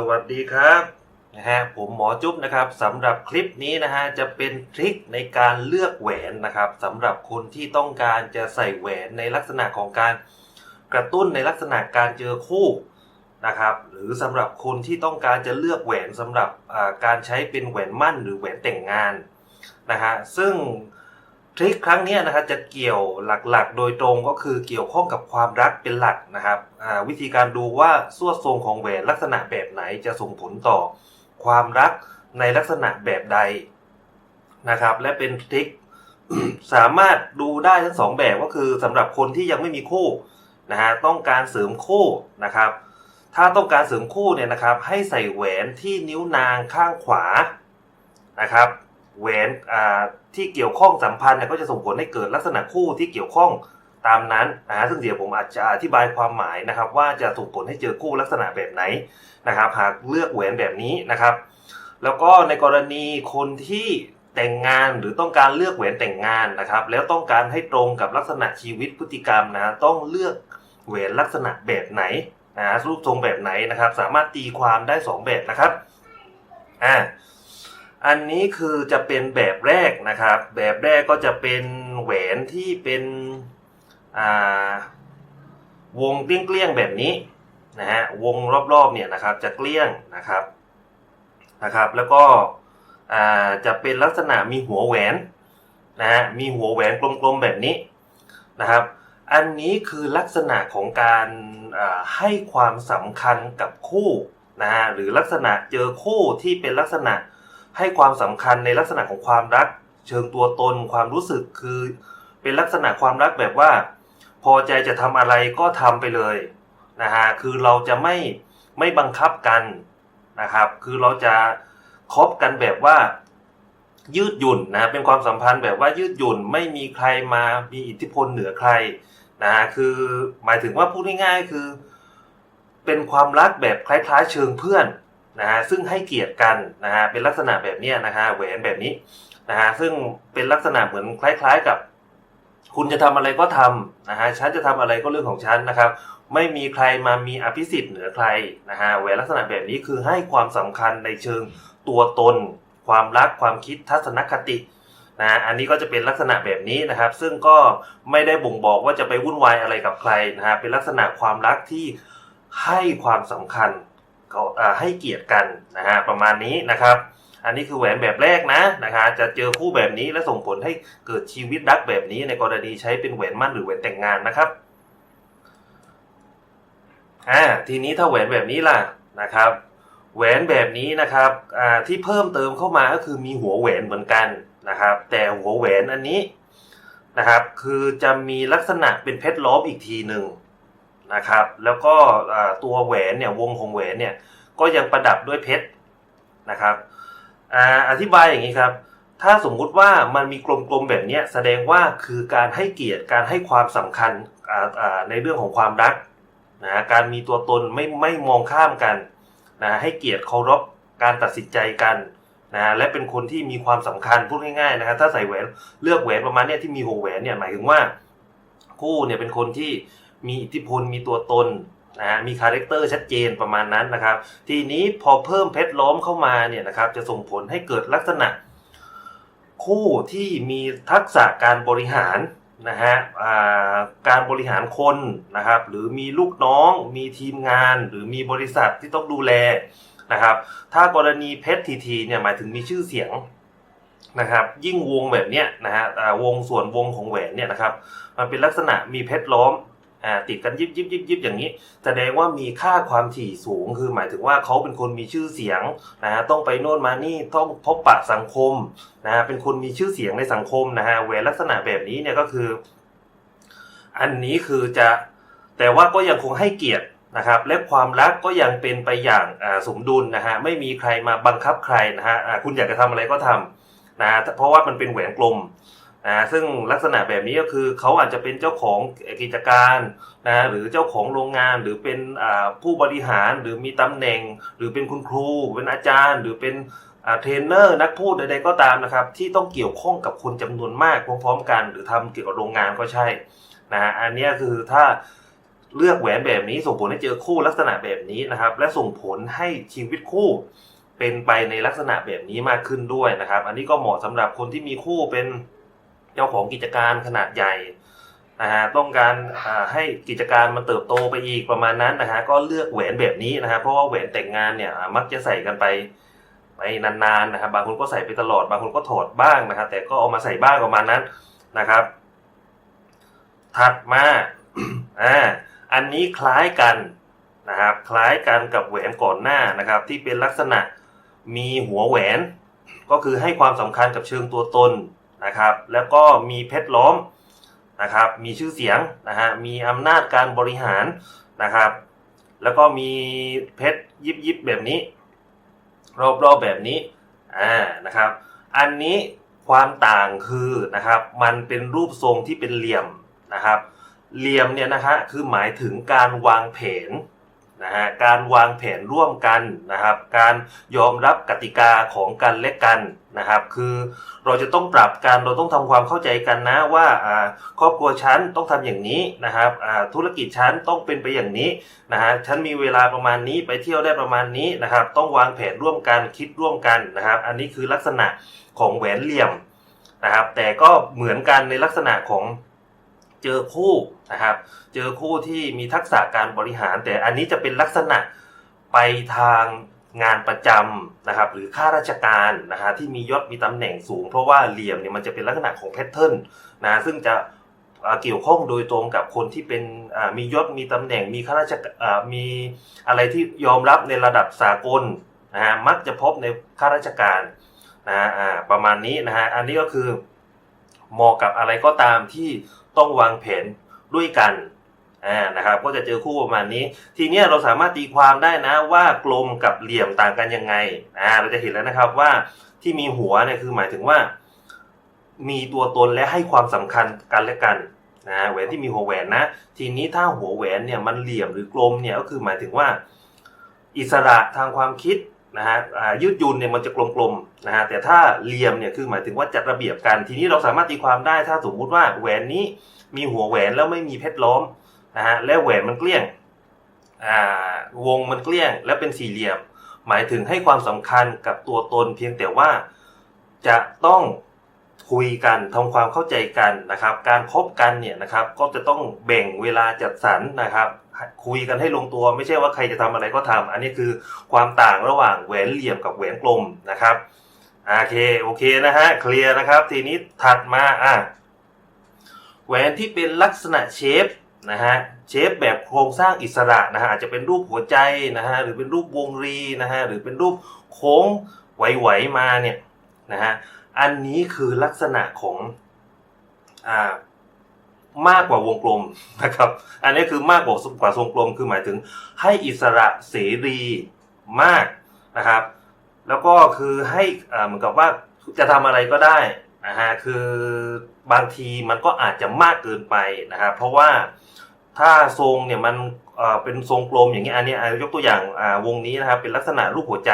สวัสดีครับนะฮะผมหมอจุ๊บนะครับสำหรับคลิปนี้นะฮะจะเป็นทริคในการเลือกแหวนนะครับสำหรับคนที่ต้องการจะใส่แหวนในลักษณะของการกระตุ้นในลักษณะการเจอคู่นะครับ หรือสำหรับคนที่ต้องการจะเลือกแหวนสำหรับการใช้เป็นแหวนมั่นหรือแหวนแต่งงานนะฮะซึ่ง ทริคครั้งนี้นะครับจะเกี่ยวหลักๆ โดยตรงก็คือเกี่ยวข้องกับความรักเป็นหลักนะครับวิธีการดูว่าสวดทรงของแหวนลักษณะแบบไหนจะส่งผลต่อความรักในลักษณะแบบใดนะครับ และเป็นทริคสามารถดูได้ทั้งสองแบบก็คือสำหรับคนที่ยังไม่มีคู่นะฮะต้องการเสริมคู่นะครับ ถ้าต้องการเสริมคู่เนี่ยนะครับ ให้ใส่แหวนที่นิ้วนางข้างขวานะครับ แหวนอ่าที่เกี่ยวข้องสัมพันธ์ก็จะส่งผลให้เกิดลักษณะคู่ที่เกี่ยวข้องตามนั้นนะฮะซึ่งเดี๋ยวผมอาจจะอธิบายความหมายนะครับ ว่าจะส่งผลให้เจอคู่ลักษณะแบบไหนนะครับ หากเลือกแหวนแบบนี้นะครับ แล้วก็ในกรณีคนที่แต่งงานหรือต้องการเลือกแหวนแต่งงานนะครับ แล้วต้องการให้ตรงกับลักษณะชีวิตพฤติกรรมนะฮะต้องเลือกแหวนลักษณะแบบไหนนะฮะรูปทรงแบบไหนนะครับ สามารถตีความได้สองแบบนะครับอ่า อันนี้คือจะเป็นแบบแรกนะครับ แบบแรกก็จะเป็นแหวนที่เป็นวงเกลี้ยงๆแบบนี้นะฮะวงรอบๆเนี่ยนะครับจะเกลี้ยงนะครับนะครับแล้วก็จะเป็นลักษณะมีหัวแหวนนะฮะมีหัวแหวนกลมๆแบบนี้นะครับ อันนี้คือลักษณะของการให้ความสำคัญกับคู่นะฮะหรือลักษณะเจอคู่ที่เป็นลักษณะ ให้ความสำคัญในลักษณะของความรัก เชิงตัวตนความรู้สึกคือ เป็นลักษณะความรักแบบว่า พอใจจะทำอะไรก็ทำไปเลยนะฮะคือเราจะไม่ไม่บังคับกันนะครับ คือเราจะคบกันแบบว่ายืดหยุ่นนะเป็นความสัมพันธ์แบบว่ายืดหยุ่นไม่มีใครมามีอิทธิพลเหนือใครนะฮะคือหมายถึงว่าพูดง่ายๆคือ เป็นความรักแบบคล้ายๆ เชิงเพื่อน นะฮะซึ่งให้เกียรติกันนะฮะเป็นลักษณะแบบนี้นะฮะแหวนแบบนี้นะฮะซึ่งเป็นลักษณะเหมือนคล้ายๆกับ คุณจะทำอะไรก็ทำนะฮะฉันจะทำอะไรก็เรื่องของฉันนะครับ ไม่มีใครมามีอภิสิทธิ์เหนือใครนะฮะแหวนลักษณะแบบนี้คือให้ความสำคัญในเชิงตัวตน ความรักความคิดทัศนคตินะฮะอันนี้ก็จะเป็นลักษณะแบบนี้นะครับ ซึ่งก็ไม่ได้บ่งบอกว่าจะไปวุ่นวายอะไรกับใครนะฮะเป็นลักษณะความรักที่ให้ความสำคัญ เขาอ่าให้เกียรติกันนะฮะประมาณนี้นะครับ อันนี้คือแหวนแบบแรกนะนะคะจะเจอคู่แบบนี้และส่งผลให้เกิดชีวิตรักแบบนี้ในกรณีใช้เป็นแหวนมั่นหรือแหวนแต่งงานนะครับอ่าทีนี้ถ้าแหวนแบบนี้ล่ะนะครับ แหวนแบบนี้นะครับอ่าที่เพิ่มเติมเข้ามาก็คือมีหัวแหวนเหมือนกันนะครับ แต่หัวแหวนอันนี้นะครับ คือจะมีลักษณะเป็นเพชรล้อมอีกทีหนึ่ง นะครับ แล้วก็ตัวแหวนเนี่ยวงของแหวนเนี่ยก็ยังประดับด้วยเพชรนะครับออธิบายอย่างนี้ครับ ถ้าสมมุติว่ามันมีกลมๆแบบนี้แสดงว่าคือการให้เกียรติการให้ความสำคัญในเรื่องของความรักนะการมีตัวตนไม่ไม่มองข้ามกันนะให้เกียรติเคารพการตัดสินใจกันนะและเป็นคนที่มีความสำคัญพูดง่ายๆนะครับถ้าใส่แหวนเลือกแหวนประมาณนี้ที่มีหัวแหวนเนี่ยหมายถึงว่าคู่เนี่ยเป็นคนที่ มีอิทธิพลมีตัวตนนะมีคาแรคเตอร์ชัดเจนประมาณนั้นนะครับ ทีนี้พอเพิ่มเพชรล้อมเข้ามาเนี่ยนะครับจะส่งผลให้เกิดลักษณะ คู่ที่มีทักษะการบริหารนะฮะการบริหารคนนะครับ หรือมีลูกน้องมีทีมงาน หรือมีบริษัทที่ต้องดูแลนะครับ ถ้ากรณีเพชรทีทีเนี่ยหมายถึงมีชื่อเสียงนะครับ ยิ่งวงแบบเนี้ยนะฮะวงส่วนวงของแหวนเนี่ยนะครับ มันเป็นลักษณะมีเพชรล้อม อ่าติดกันยิบยิบยิบยิบอย่างนี้ แสดงว่ามีค่าความถี่สูง คือหมายถึงว่าเขาเป็นคนมีชื่อเสียงนะฮะต้องไปโน่นมานี่ต้องพบปะสังคมนะฮะเป็นคนมีชื่อเสียงในสังคมนะฮะแหวนลักษณะแบบนี้เนี่ยก็คือ อันนี้คือจะแต่ว่าก็ยังคงให้เกียรตินะครับและความรักก็ยังเป็นไปอย่างสมดุลนะฮะไม่มีใครมาบังคับใครนะฮะคุณอยากจะทำอะไรก็ทำนะเพราะว่ามันเป็นแหวนกลม นะซึ่งลักษณะแบบนี้ก็คือเขาอาจจะเป็นเจ้าของกิจการนะหรือเจ้าของโรงงานหรือเป็นอ่าผู้บริหารหรือมีตำแหน่ง หรือเป็นคุณครู เป็นอาจารย์ หรือเป็นเทรนเนอร์นักพูดใดๆก็ตามนะครับ ที่ต้องเกี่ยวข้องกับคนจำนวนมากพร้อมๆกัน หรือทำเกี่ยวกับโรงงานก็ใช่นะฮะอันนี้คือถ้าเลือกแหวนแบบนี้ส่งผลให้เจอคู่ลักษณะแบบนี้นะครับ และส่งผลให้ชีวิตคู่เป็นไปในลักษณะแบบนี้มากขึ้นด้วยนะครับ อันนี้ก็เหมาะสำหรับคนที่มีคู่เป็น เจ้าของกิจการขนาดใหญ่นะฮะต้องการให้กิจการมันเติบโตไปอีกประมาณนั้นนะฮะก็เลือกแหวนแบบนี้นะฮะเพราะว่าแหวนแต่งงานเนี่ยมักจะใส่กันไปไปนานๆนะครับบางคนก็ใส่ไปตลอด บางคนก็ถอดบ้างนะครับแต่ก็เอามาใส่บ้างประมาณนั้นนะครับ ถัดมาอ่าอันนี้คล้ายกันนะครับ คล้ายกันกับแหวนก่อนหน้านะครับ ที่เป็นลักษณะมีหัวแหวน ก็คือให้ความสำคัญกับเชิงตัวตน นะครับ แล้วก็มีเพชรล้อมนะครับ มีชื่อเสียงนะฮะ มีอำนาจการบริหารนะครับ แล้วก็มีเพชรยิบยิบแบบนี้ รอบๆแบบนี้อ่านะครับ อันนี้ความต่างคือนะครับ มันเป็นรูปทรงที่เป็นเหลี่ยมนะครับ เหลี่ยมเนี่ยนะฮะคือหมายถึงการวางแผน นะฮะการวางแผนร่วมกันนะครับ การยอมรับกติกาของกันและกันนะครับ คือเราจะต้องปรับกันเราต้องทำความเข้าใจกันนะว่าครอบครัวฉันต้องทำอย่างนี้นะครับธุรกิจฉันต้องเป็นไปอย่างนี้นะฮะฉันมีเวลาประมาณนี้ไปเที่ยวได้ประมาณนี้นะครับ ต้องวางแผนร่วมกันคิดร่วมกันนะครับ อันนี้คือลักษณะของแหวนเหลี่ยมนะครับ แต่ก็เหมือนกันในลักษณะของ เจอคู่นะครับ เจอคู่ที่มีทักษะการบริหาร แต่อันนี้จะเป็นลักษณะไปทางงานประจำนะครับ หรือข้าราชการนะฮะที่มียศมีตำแหน่งสูง เพราะว่าเหลี่ยมเนี่ยมันจะเป็นลักษณะของแพทเทิร์นนะซึ่งจะเกี่ยวข้องโดยตรงกับคนที่เป็นมียศมีตำแหน่งมีข้าราชการมีอะไรที่ยอมรับในระดับสากลนะฮะมักจะพบในข้าราชการนะฮะประมาณนี้นะฮะอันนี้ก็คือเหมาะกับอะไรก็ตามที่ ต้องวางแผนด้วยกันอ่านะครับก็จะเจอคู่ประมาณนี้ ทีนี้เราสามารถตีความได้นะว่ากลมกับเหลี่ยมต่างกันยังไงอ่าเราจะเห็นแล้วนะครับว่าที่มีหัวเนี่ยคือหมายถึงว่า มีตัวตนและให้ความสำคัญกันและกันนะแหวนที่มีหัวแหวนนะ ทีนี้ถ้าหัวแหวนเนี่ยมันเหลี่ยมหรือกลมเนี่ยก็คือหมายถึงว่า อิสระทางความคิด นะฮะยืดยุ่นเนี่ยมันจะกลมๆนะฮะแต่ถ้าเหลี่ยมเนี่ยคือหมายถึงว่าจัดระเบียบกัน ทีนี้เราสามารถตีความได้ถ้าสมมุติว่าแหวนนี้มีหัวแหวนแล้วไม่มีเพชรล้อมนะฮะและแหวนมันเกลี้ยงวงมันเกลี้ยง และเป็นสี่เหลี่ยม หมายถึงให้ความสำคัญกับตัวตน เพียงแต่ว่าจะต้องคุยกันทำความเข้าใจกันนะครับ การคบกันเนี่ยนะครับก็จะต้องแบ่งเวลาจัดสรรนะครับ คุยกันให้ลงตัว ไม่ใช่ว่าใครจะทำอะไรก็ทำอันนี้คือความต่างระหว่างแหวนเหลี่ยมกับแหวนกลมนะครับโอเคโอเคนะฮะเคลียร์นะครับ ทีนี้ถัดมาอะแหวนที่เป็นลักษณะเชฟนะฮะเชฟแบบโครงสร้างอิสระนะฮะอาจจะเป็นรูปหัวใจนะฮะหรือเป็นรูปวงรีนะฮะหรือเป็นรูปโค้งไหวๆมาเนี่ยนะฮะอันนี้คือลักษณะของอ่า มากกว่าวงกลมนะครับ อันนี้คือมากกว่ากว่าทรงกลมคือหมายถึงให้อิสระเสรีมากนะครับ แล้วก็คือให้เหมือนกับว่าจะทำอะไรก็ได้นะฮะคือบางทีมันก็อาจจะมากเกินไปนะครับเพราะว่าถ้าทรงเนี่ยมันเป็นทรงกลมอย่างนี้อันนี้ยกตัวอย่างวงนี้นะครับเป็นลักษณะรูปหัวใจ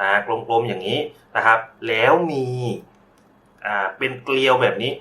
นะกลมๆอย่างนี้นะครับ แล้วมีเป็นเกลียวแบบนี้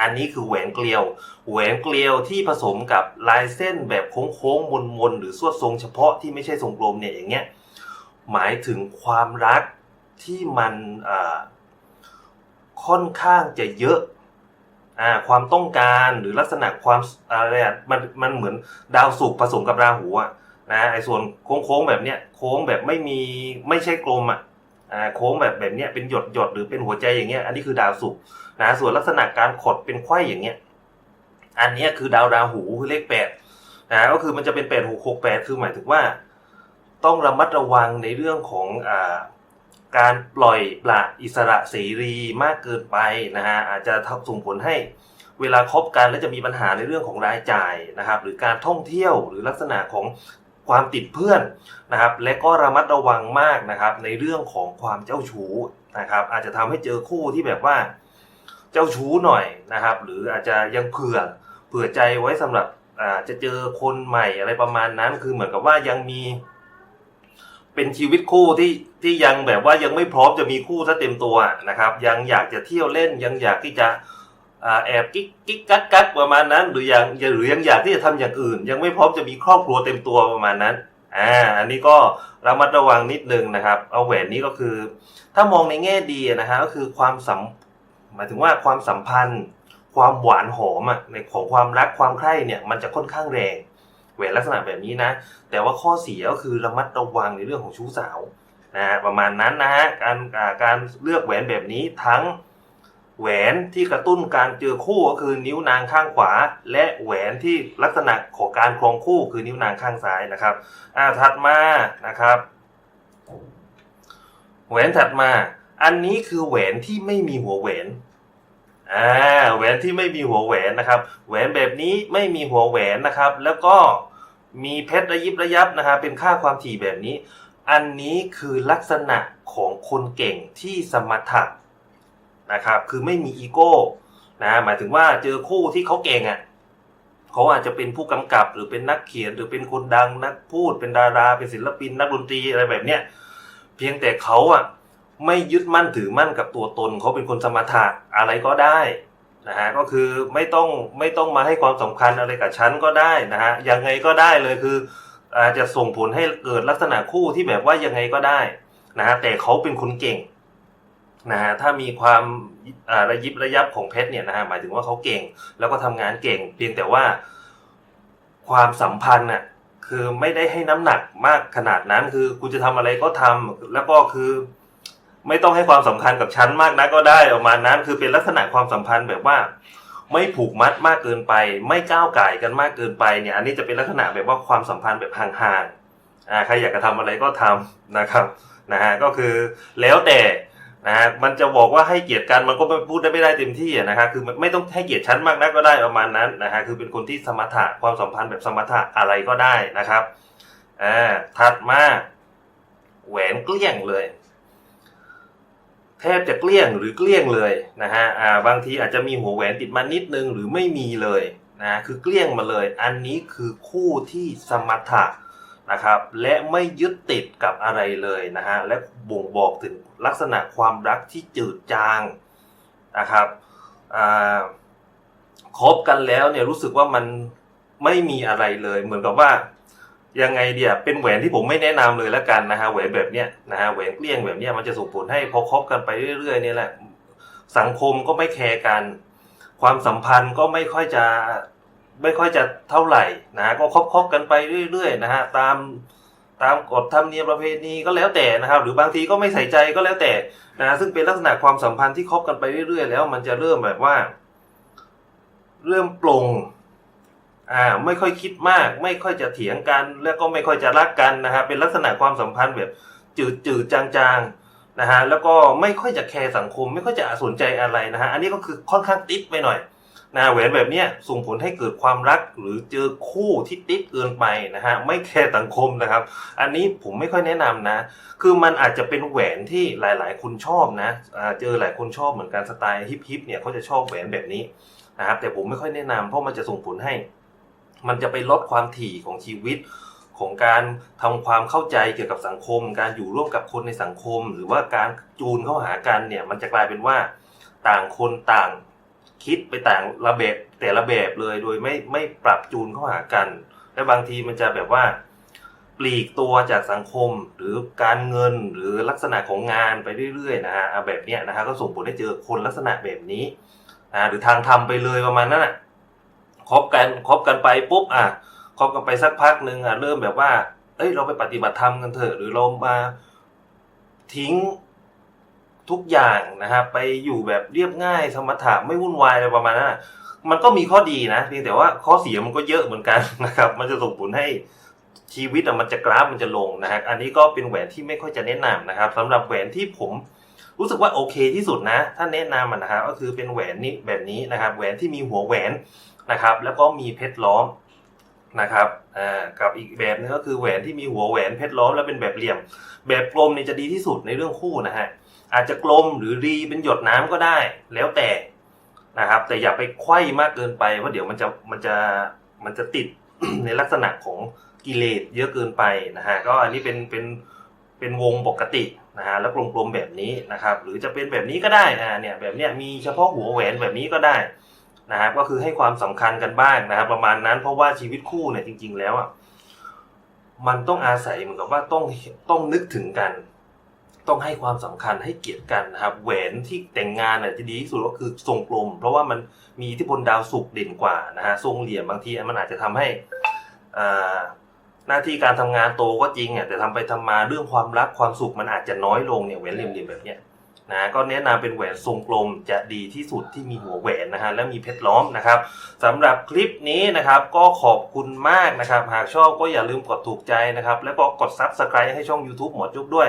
อันนี้คือแหวนเกลียว แหวนเกลียวที่ผสมกับลายเส้นแบบโค้งๆมนๆหรือสวดทรงเฉพาะที่ไม่ใช่ทรงกลมเนี่ยอย่างเงี้ยหมายถึงความรักที่มันค่อนข้างจะเยอะอ่าความต้องการหรือลักษณะความอะไรอะมันมันเหมือนดาวศุกร์ผสมกับราหูอะนะไอ้ส่วนโค้งๆแบบเนี้ยโค้งแบบไม่มีไม่ใช่กลมอะ โค้งแบบแบบเนี้ยเป็นหยดหยดหรือเป็นหัวใจอย่างเงี้ย อันนี้คือดาวศุกร์นะส่วนลักษณะการขดเป็นไขว้อย่างเงี้ย อันนี้คือดาวราหูคือเลขแปดนะก็คือมันจะเป็นแปดหกหกแปดคือหมายถึงว่า ต้องระมัดระวังในเรื่องของอ่าการปล่อยปละอิสระเสรีมากเกินไปนะฮะอาจจะส่งผลให้เวลาคบกันแล้วจะมีปัญหาในเรื่องของรายจ่ายนะครับ หรือการท่องเที่ยวหรือลักษณะของ ความติดเพื่อนนะครับ และก็ระมัดระวังมากนะครับ ในเรื่องของความเจ้าชู้นะครับ อาจจะทำให้เจอคู่ที่แบบว่า เจ้าชู้หน่อยนะครับ หรืออาจจะยังเผื่อเผื่อใจไว้สำหรับจะเจอคนใหม่อะไรประมาณนั้น คือเหมือนกับว่ายังมี เป็นชีวิตคู่ที่ที่ยังแบบว่ายังไม่พร้อมจะมีคู่ซะเต็มตัวนะครับ ยังอยากจะเที่ยวเล่นยังอยากที่จะ แอบกิ๊กกิ๊กกักกักประมาณนั้น หรือยังหรือยังอยากที่จะทำอย่างอื่น ยังไม่พร้อมจะมีครอบครัวเต็มตัวประมาณนั้นอ่าอันนี้ก็ระมัดระวังนิดนึงนะครับ เอาแหวนนี้ก็คือ ถ้ามองในแง่ดีนะฮะก็คือความสัมหมายถึงว่าความสัมพันธ์ ความหวานหอมอะในของความรักความใคร่เนี่ยมันจะค่อนข้างแรงแหวนลักษณะแบบนี้นะ แต่ว่าข้อเสียก็คือระมัดระวังในเรื่องของชู้สาวนะฮะประมาณนั้นนะฮะการการเลือกแหวนแบบนี้ทั้ง แหวนที่กระตุ้นการเจอคู่ก็คือนิ้วนางข้างขวา และแหวนที่ลักษณะของการครองคู่คือนิ้วนางข้างซ้ายนะครับอ่าถัดมานะครับ แหวนถัดมา อันนี้คือแหวนที่ไม่มีหัวแหวนอ่าแหวนที่ไม่มีหัวแหวนนะครับ แหวนแบบนี้ไม่มีหัวแหวนนะครับ แล้วก็มีเพชรระยิบระยับนะครับเป็นค่าความถี่แบบนี้ อันนี้คือลักษณะของคนเก่งที่สมถะ นะครับคือไม่มีอีโก้นะหมายถึงว่าเจอคู่ที่เขาเก่งอะเขาอาจจะเป็นผู้กำกับหรือเป็นนักเขียนหรือเป็นคนดังนักพูดเป็นดาราเป็นศิลปิน นักดนตรีอะไรแบบเนี้ยเพียงแต่เขาอะไม่ยึดมั่นถือมั่นกับตัวตนเขาเป็นคนสมถะอะไรก็ได้นะฮะก็คือไม่ต้องไม่ต้องมาให้ความสำคัญอะไรกับฉันก็ได้นะฮะยังไงก็ได้เลยคืออาจจะส่งผลให้เกิดลักษณะคู่ที่แบบว่ายังไงก็ได้นะฮะแต่เขาเป็นคนเก่ง นะฮะถ้ามีความระยิบระยับของเพชรเนี่ยนะฮะหมายถึงว่าเขาเก่ง แล้วก็ทำงานเก่ง เพียงแต่ว่า ความสัมพันธ์น่ะคือไม่ได้ให้น้ำหนักมากขนาดนั้น คือกูจะทำอะไรก็ทำแล้วก็คือ ไม่ต้องให้ความสำคัญกับฉันมากนักก็ได้ประมาณนั้น คือเป็นลักษณะความสัมพันธ์แบบว่า ไม่ผูกมัดมากเกินไป ไม่ก้าวไก่กันมากเกินไปเนี่ย อันนี้จะเป็นลักษณะแบบว่าความสัมพันธ์แบบห่างๆอ่าใครอยากจะทำอะไรก็ทำนะครับนะฮะก็คือแล้วแต่ นะฮะมันจะบอกว่าให้เกียรติกันมันก็ไม่พูดได้ไม่ได้เต็มที่อะนะฮะคือไม่ต้องให้เกียรติฉันมากนักก็ได้ประมาณนั้นนะฮะคือเป็นคนที่สมถะความสัมพันธ์แบบสมถะอะไรก็ได้นะครับอ่าถัดมาแหวนเกลี้ยงเลย แทบจะเกลี้ยงหรือเกลี้ยงเลยนะฮะอ่าบางทีอาจจะมีหัวแหวนติดมานิดนึงหรือไม่มีเลยนะคือเกลี้ยงมาเลย อันนี้คือคู่ที่สมถะ นะครับ และไม่ยึดติดกับอะไรเลยนะฮะ และบ่งบอกถึงลักษณะความรักที่จืดจางนะครับคบกันแล้วเนี่ยรู้สึกว่ามันไม่มีอะไรเลย เหมือนกับว่ายังไงเดียเป็นแหวนที่ผมไม่แนะนำเลยแล้วกันนะฮะแหวนแบบเนี้ยนะฮะแหวนเกลี้ยงแบบเนี้ยมันจะส่งผลให้พอคบกันไปเรื่อยๆเนี่ยแหละ สังคมก็ไม่แคร์กัน ความสัมพันธ์ก็ไม่ค่อยจะ ไม่ค่อยจะเท่าไหร่นะก็คบคบกันไปเรื่อยๆนะฮะตามตามกฎธรรมเนียมประเพณีก็แล้วแต่นะครับ หรือบางทีก็ไม่ใส่ใจก็แล้วแต่นะฮะซึ่งเป็นลักษณะความสัมพันธ์ที่คบกันไปเรื่อยๆ แล้ว มันจะเริ่มแบบว่า เริ่มปลงอ่าไม่ค่อยคิดมาก ไม่ค่อยจะเถียงกัน แล้วก็ไม่ค่อยจะรักกันนะฮะเป็นลักษณะความสัมพันธ์แบบจืดจืดจางๆนะฮะแล้วก็ไม่ค่อยจะแคร์สังคม ไม่ค่อยจะสนใจอะไรนะฮะอันนี้ก็คือค่อนข้างติดไปหน่อย นะแหวนแบบนี้ส่งผลให้เกิดความรักหรือเจอคู่ที่ติดเกินไปนะฮะไม่แคร์สังคมนะครับ อันนี้ผมไม่ค่อยแนะนำนะ คือมันอาจจะเป็นแหวนที่หลาย ๆ คนชอบนะเจอหลายคนชอบเหมือนกันสไตล์ฮิปฮิปเนี่ยเขาจะชอบแหวนแบบนี้นะครับแต่ผมไม่ค่อยแนะนำเพราะมันจะส่งผลให้ มันจะไปลดความถี่ของชีวิตของการทำความเข้าใจเกี่ยวกับสังคม การอยู่ร่วมกับคนในสังคม หรือว่าการจูนเข้าหากันเนี่ยมันจะกลายเป็นว่าต่างคนต่าง คิดไปแต่งระเบียบแต่ละแบบเลยโดยไม่ไม่ปรับจูนเข้าหากัน และบางทีมันจะแบบว่าปลีกตัวจากสังคมหรือการเงินหรือลักษณะของงานไปเรื่อยๆนะฮะแบบเนี้ยนะฮะก็ส่งผลให้เจอคนลักษณะแบบนี้อ่าหรือทางทำไปเลยประมาณนั้นอะคบกันคบกันไปปุ๊บอะคบกันไปสักพักหนึ่งอะเริ่มแบบว่า เอ้ยเราไปปฏิบัติธรรมกันเถอะหรือเรามาทิ้ง ทุกอย่างนะครับไปอยู่แบบเรียบง่ายสมถะไม่วุ่นวายอะไรประมาณนั้นมันก็มีข้อดีนะเพียงแต่ว่าข้อเสียมันก็เยอะเหมือนกันนะครับ มันจะส่งผลให้ชีวิตอะมันจะกราฟมันจะลงนะฮะอันนี้ก็เป็นแหวนที่ไม่ค่อยจะแนะนำนะครับสำหรับแหวนที่ผมรู้สึกว่าโอเคที่สุดนะถ้าแนะนำมันนะครับก็คือเป็นแหวนนี้แบบนี้นะครับ แหวนที่มีหัวแหวนนะครับ แล้วก็มีเพชรล้อมนะครับอ่ากับอีกแบบนึงก็คือแหวนที่มีหัวแหวนเพชรล้อมแล้วเป็นแบบเหลี่ยม แบบกลมเนี่ยจะดีที่สุดในเรื่องคู่นะฮะ อาจจะกลมหรือรีเป็นหยดน้ำก็ได้ แล้วแต่นะครับ แต่อย่าไปไขว้มากเกินไปเพราะเดี๋ยวมันจะมันจะมันจะติดในลักษณะของกิเลสเยอะเกินไปนะฮะก็อันนี้เป็นเป็นเป็นวงปกตินะฮะแล้วกลมๆแบบนี้นะครับ หรือจะเป็นแบบนี้ก็ได้นะเนี่ยแบบเนี้ยมีเฉพาะหัวแหวนแบบนี้ก็ได้นะครับก็คือให้ความสำคัญกันบ้างนะครับ ประมาณนั้นเพราะว่าชีวิตคู่เนี่ยจริง ๆ แล้วอะมันต้องอาศัยเหมือนกับว่าต้องต้องนึกถึงกัน ต้องให้ความสำคัญให้เกียรติกันนะครับแหวนที่แต่งงานเนี่ยจะดีที่สุดก็คือทรงกลม เพราะว่ามันมีอิทธิพลดาวศุกร์เด่นกว่านะฮะทรงเหลี่ยมบางทีมันอาจจะทำให้อ่าหน้าที่การทำงานโตก็จริงอะแต่ทำไปทำมาเรื่องความรักความสุขมันอาจจะน้อยลงเนี่ยแหวนเหลี่ยมๆแบบเนี้ยนะก็แนะนำเป็นแหวนทรงกลมจะดีที่สุดที่มีหัวแหวนนะฮะและมีเพชรล้อมนะครับสำหรับคลิปนี้นะครับก็ขอบคุณมากนะครับ หากชอบก็อย่าลืมกดถูกใจนะครับ แล้วก็กด Subscribe ให้ช่อง YouTube หมอจุ๊บด้วย